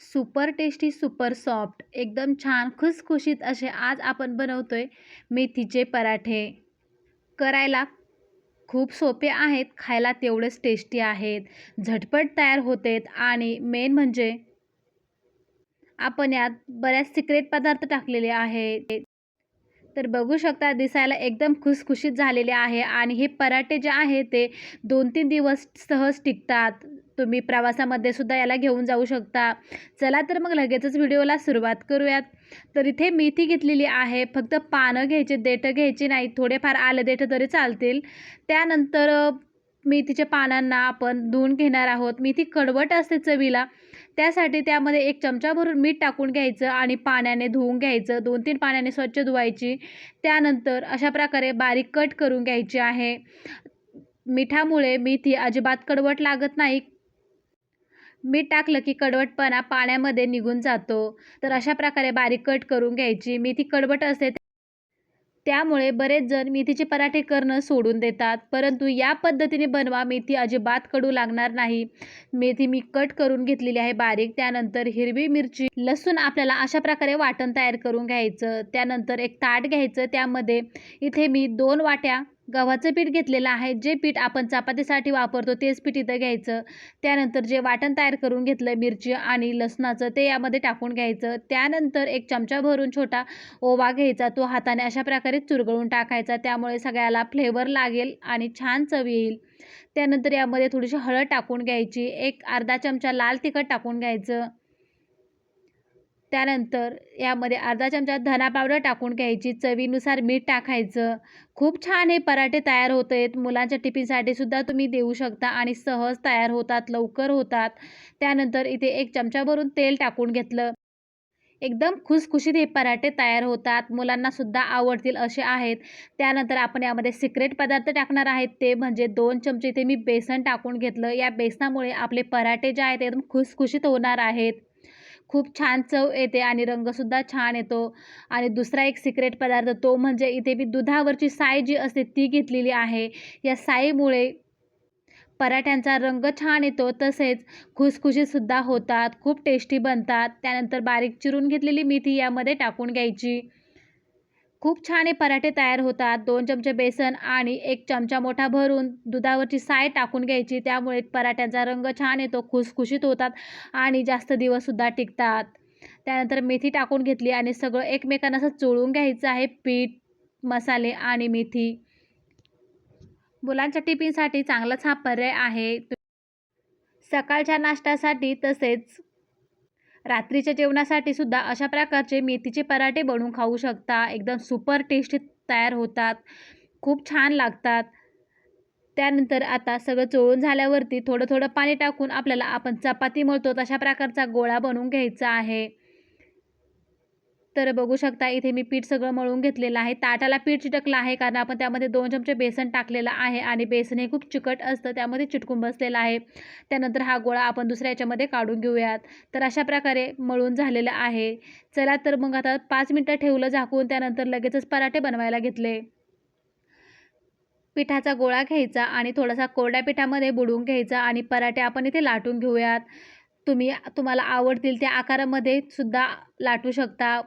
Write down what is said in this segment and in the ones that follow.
Super tasty super soft एकदम छान खुसखुशीत असे आज आपण बनवतोय मेथीचे पराठे. करायला खूप सोपे आहेत खायला तेवढेच टेस्टी आहेत झटपट तयार होतेत आणि मेन म्हणजे आपण यात बऱ्याच सिक्रेट पदार्थ टाकलेले आहेत. तर बघू शकता दिसायला एकदम खुसखुशीत झालेले आहे आणि हे पराठे जे आहे ते दोन तीन दिवस सहज टिकतात. तुम्ही प्रवासामध्ये सुद्धा याला घेऊन जाऊ शकता. चला तर मग लगेचच व्हिडिओला सुरुवात करूयात. तर इथे मेथी घेतलेली आहे. फक्त पानं घ्यायचे देठं घ्यायची नाही. थोडेफार आलं देठं तरी चालतील. त्यानंतर मेथीच्या पानांना आपण धुवून घेणार आहोत. मेथी कडवट असते चवीला. त्यासाठी त्यामध्ये एक चमचा भरून मीठ टाकून घ्यायचं आणि पाण्याने धुवून घ्यायचं. दोन तीन पाण्याने स्वच्छ धुवायची. त्यानंतर अशा प्रकारे बारीक कट करून घ्यायची आहे. मिठामुळे मेथी अजिबात कडवट लागत नाही. मीठ टाकलं की कडवटपणा पाण्यामध्ये निघून जातो. तर अशा प्रकारे बारीक कट करून घ्यायची. मेथी कडवट असते त्यामुळे बरेच जण मेथीचे पराठे करणं सोडून देतात. परंतु या पद्धतीने बनवा. मेथी अजिबात कडू लागणार नाही. मेथी मी कट करून घेतलेली आहे बारीक. त्यानंतर हिरवी मिरची लसूण आपल्याला अशा प्रकारे वाटण तयार करून घ्यायचं. त्यानंतर एक ताट घ्यायचं. त्यामध्ये इथे मी दोन वाट्या गव्हाचं पीठ घेतलेलं आहे. जे पीठ आपण चपातीसाठी वापरतो तेच पीठ इथं घ्यायचं. त्यानंतर जे वाटण तयार करून घेतलं मिरची आणि लसणाचं ते यामध्ये टाकून घ्यायचं. त्यानंतर एक चमचा भरून छोटा ओवा घ्यायचा. तो हाताने अशा प्रकारे चुरगळून टाकायचा. त्यामुळे सगळ्याला फ्लेवर लागेल आणि छान चव येईल. त्यानंतर यामध्ये थोडीशी हळद टाकून घ्यायची. एक अर्धा चमचा लाल तिखट टाकून घ्यायचं. त्यानंतर यामध्ये अर्धा चमचा धना पावडर टाकून घ्यायची. चवीनुसार मीठ टाकायचं. खूप छान हे पराठे तयार होत आहेत मुलांच्या टिफिनसाठी सुद्धा तुम्ही देऊ शकता आणि सहज तयार होतात लवकर होतात. त्यानंतर इथे एक चमचा भरून तेल टाकून घेतलं. एकदम खुसखुशीत हे पराठे तयार होतात. मुलांना सुद्धा आवडतील असे आहेत. त्यानंतर आपण यामध्ये सिक्रेट पदार्थ टाकणार आहेत. ते म्हणजे दोन चमचे इथे मी बेसन टाकून घेतलं. या बेसनामुळे आपले पराठे जे आहेत एकदम खुसखुशीत होणार आहेत. खूप छान चव येते आणि रंगसुद्धा छान येतो. आणि दुसरा एक सिक्रेट पदार्थ तो म्हणजे इथे मी दुधावरची साय जी असते ती घेतलेली आहे. या साईमुळे पराठ्यांचा रंग छान येतो तसेच खुसखुशीतसुद्धा होतात खूप टेस्टी बनतात. त्यानंतर बारीक चिरून घेतलेली मेथी यामध्ये टाकून घ्यायची. खूप छान हे पराठे तयार होतात. दोन चमचे बेसन आणि एक चमचा मोठा भरून दुधावरची साय टाकून घ्यायची. त्यामुळे पराठ्यांचा रंग छान येतो खुसखुशीत होतात आणि जास्त दिवससुद्धा टिकतात. त्यानंतर मेथी टाकून घेतली आणि सगळं एकमेकांना असं चोळून घ्यायचं आहे. पीठ मसाले आणि मेथी. मुलांच्या टिफिनसाठी चांगलाच हा पर्याय आहे. सकाळच्या नाश्त्यासाठी तसेच रात्रीच्या जेवणासाठी सुद्धा अशा प्रकारचे मेथीचे पराठे बनवून खाऊ शकता. एकदम सुपर टेस्टी तयार होतात. खूप छान लागतात. त्यानंतर आता सगळं चोळून झाल्यावरती थोडं थोडं पाणी टाकून आपल्याला आपण चपाती मळतो. तशा प्रकारचा गोळा बनवून घ्यायचा आहे. तर बघू शकता इथे मी पीठ सगळं मळून घेतलेलं आहे. ताटाला पीठ चिटकलं आहे कारण आपण त्यामध्ये दोन चमचे बेसन टाकलेलं आहे आणि बेसन हे खूप चिकट असतं त्यामध्ये चिटकून बसलेलं आहे. त्यानंतर हा गोळा आपण दुसऱ्या याच्यामध्ये काढून घेऊयात. तर अशा प्रकारे मळून झालेलं आहे. चला तर मग आता पाच मिनटं ठेवलं झाकून त्यानंतर लगेचच पराठे बनवायला घेतले. पिठाचा गोळा घ्यायचा आणि थोडासा कोरड्या पिठामध्ये बुडवून घ्यायचा आणि पराठे आपण इथे लाटून घेऊयात. तुम्ही तुम्हाला आवडतील त्या आकारामध्ये सुद्धा लाटू शकता.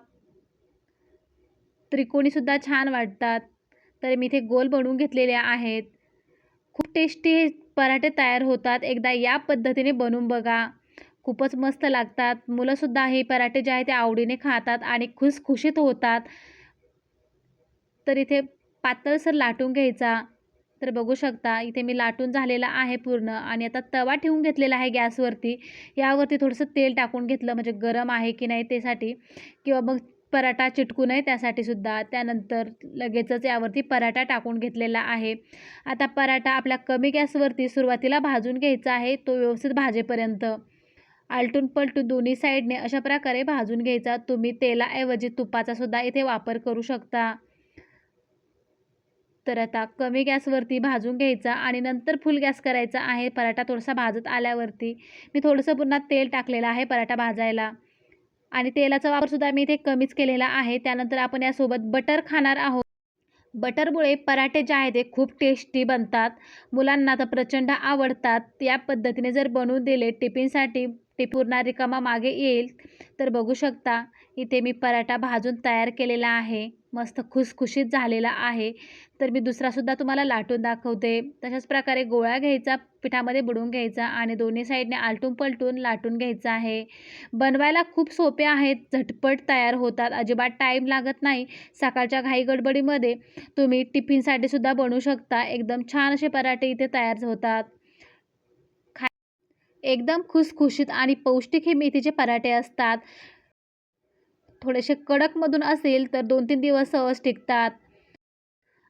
त्रिकोणीसुद्धा छान वाटतात. तर मी इथे गोल बनवून घेतलेले आहेत. खूप टेस्टी हे पराठे तयार होतात. एकदा या पद्धतीने बनवून बघा. खूपच मस्त लागतात. मुलंसुद्धा हे पराठे जे आहे ते आवडीने खातात आणि खुसखुशीत होतात. तर इथे पातळसर लाटून घ्यायचा. तर बघू शकता इथे मी लाटून झालेला आहे पूर्ण आणि आता तवा ठेवून घेतलेला आहे गॅसवरती. यावरती थोडंसं तेल टाकून घेतलं म्हणजे गरम आहे की नाही त्यासाठी. किंवा मग पराठा चिटकू नये त्यासाठी सुद्धा. त्यानंतर लगेचच यावरती पराठा टाकून घेतलेला आहे. आता पराठा आपल्या कमी गॅसवरती सुरुवातीला भाजून घ्यायचा आहे. तो व्यवस्थित भाजेपर्यंत. आलटून पलटून दोन्ही साईडने अशा प्रकारे भाजून घ्यायचा. तुम्ही तेलाऐवजी तुपाचासुद्धा इथे वापर करू शकता. तर आता कमी गॅसवरती भाजून घ्यायचा आणि नंतर फुल गॅस करायचा आहे. पराठा थोडासा भाजत आल्यावरती मी थोडंसं पुन्हा तेल टाकलेलं आहे पराठा भाजायला. आणि तेलाचा वापरसुद्धा मी इथे कमीच केलेला आहे. त्यानंतर आपण यासोबत बटर खाणार आहोत. बटरमुळे पराठे जे आहेत ते खूप टेस्टी बनतात. मुलांना तर प्रचंड आवडतात. या पद्धतीने जर बनवून दिले टिफिनसाठी ते पूर्ण रिकामा मागे येईल तर बघू शकता इथे मी पराठा भाजून तयार केलेला आहे. मस्त खुसखुशीत झालेला आहे. तर मी दुसरासुद्धा तुम्हाला लाटून दाखवते. तशाच प्रकारे गोळा घ्यायचा पिठामध्ये बुडून घ्यायचा आणि दोन्ही साईडने आलटून पलटून लाटून घ्यायचा आहे. बनवायला खूप सोपे आहेत झटपट तयार होतात. अजिबात टाईम लागत नाही सकाळच्या घाई गडबडीमध्ये. तुम्ही टिफिनसाठी सुद्धा बनवू शकता. एकदम छान असे पराठे इथे तयार होतात. एकदम खुसखुशीत आणि पौष्टिक हे मेथीचे पराठे असतात. थोडेसे कडकमधून असेल तर दोन तीन दिवस सहज टिकतात.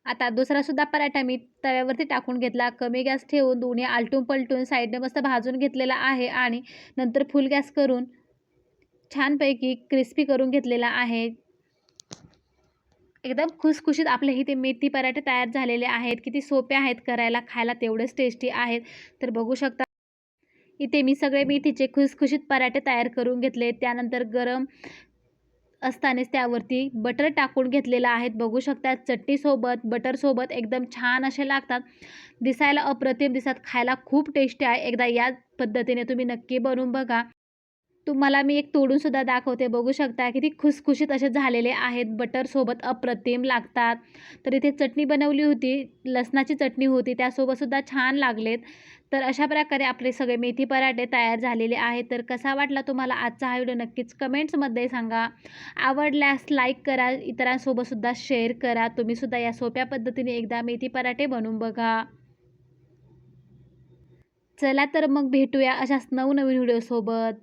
आता दुसरासुद्धा पराठा मी तव्यावरती टाकून घेतला. कमी गॅस ठेवून दोन्ही आलटून पलटून साईडने मस्त भाजून घेतलेला आहे आणि नंतर फुल गॅस करून छानपैकी क्रिस्पी करून घेतलेला आहे. एकदम खुसखुशीत आपले इथे मेथी पराठे तयार झालेले आहेत. किती सोपे आहेत करायला खायला तेवढेच टेस्टी आहेत. तर बघू शकता इथे मी सगळे मेथीचे खुसखुशीत पराठे तयार करून घेतले. त्यानंतर गरम असतानाच त्यावरती बटर टाकून घेतलेलं आहेत. बघू शकता चटणीसोबत बटरसोबत एकदम छान असे लागतात. दिसायला अप्रतिम दिसतात. खायला खूप टेस्टी आहे. एकदा याच पद्धतीने तुम्ही नक्की बनवून बघा. तुम्हाला मी एक तोडूनसुद्धा दाखवते. बघू शकता किती खुसखुशीत असे झालेले आहेत. बटरसोबत अप्रतिम लागतात. तर इथे चटणी बनवली होती. लसणाची चटणी होती. त्यासोबतसुद्धा छान लागलेत. तर अशा प्रकारे आपले सगळे मेथी पराठे तयार झालेले आहेत. तर कसा वाटला तुम्हाला आजचा हा व्हिडिओ नक्कीच कमेंट्समध्ये सांगा. आवडल्यास लाईक करा. इतरांसोबतसुद्धा शेअर करा. तुम्हीसुद्धा या सोप्या पद्धतीने एकदा मेथी पराठे बनवून बघा. चला तर मग भेटूया अशाच नवनवीन व्हिडिओसोबत.